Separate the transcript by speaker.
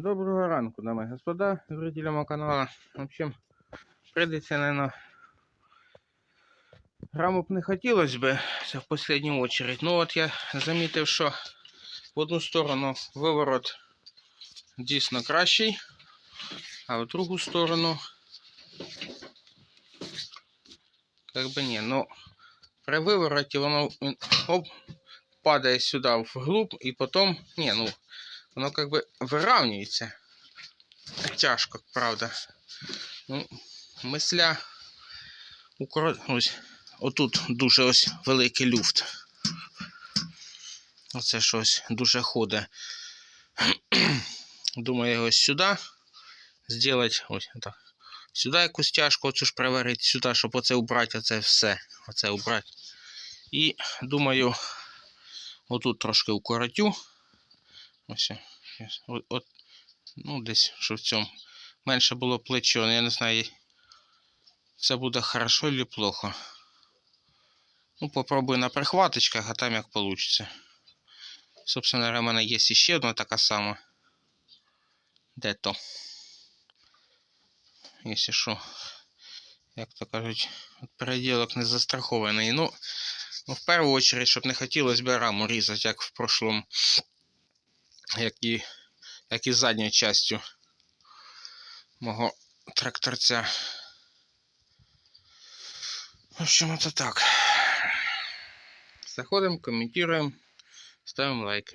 Speaker 1: Доброго ранку, дамы и господа, зрители моего канала. В общем, прийдеться, наверное, раму б не хотілося б, це в последню очередь. Ну от я замітив, що в одну сторону виворот дійсно кращий, а в другу сторону как би ні. Ну, при вивороті воно оп, падає сюди вглуб і потім, ні, ну, воно как би вирівнюється. Тяжко, правда. Ну, мисля укро... ось, отут дуже ось великий люфт. Оце щось дуже ходе. Думаю, ось сюди зробити ось так. Сюди якусь тяжку оцю ж приварити, сюди, щоб оце убрати, оце все. Оце убрати. І думаю, отут трошки укоротю. Ось. От, от, ну, десь, що в цьому. Менше було плечо, я не знаю, це буде хорошо чи плохо. Ну, попробую на прихваточках, а там як вийде. Собственно, у мене є ще одна така сама. Де то? Якщо що, як то кажуть, переділок не застрахований. Ну, ну, в першу чергу, щоб не хотілося б раму різати, як в прошлому, як і, як і задньою частю мого тракторця. В общем, это так. Заходимо, коментуємо, ставим лайк.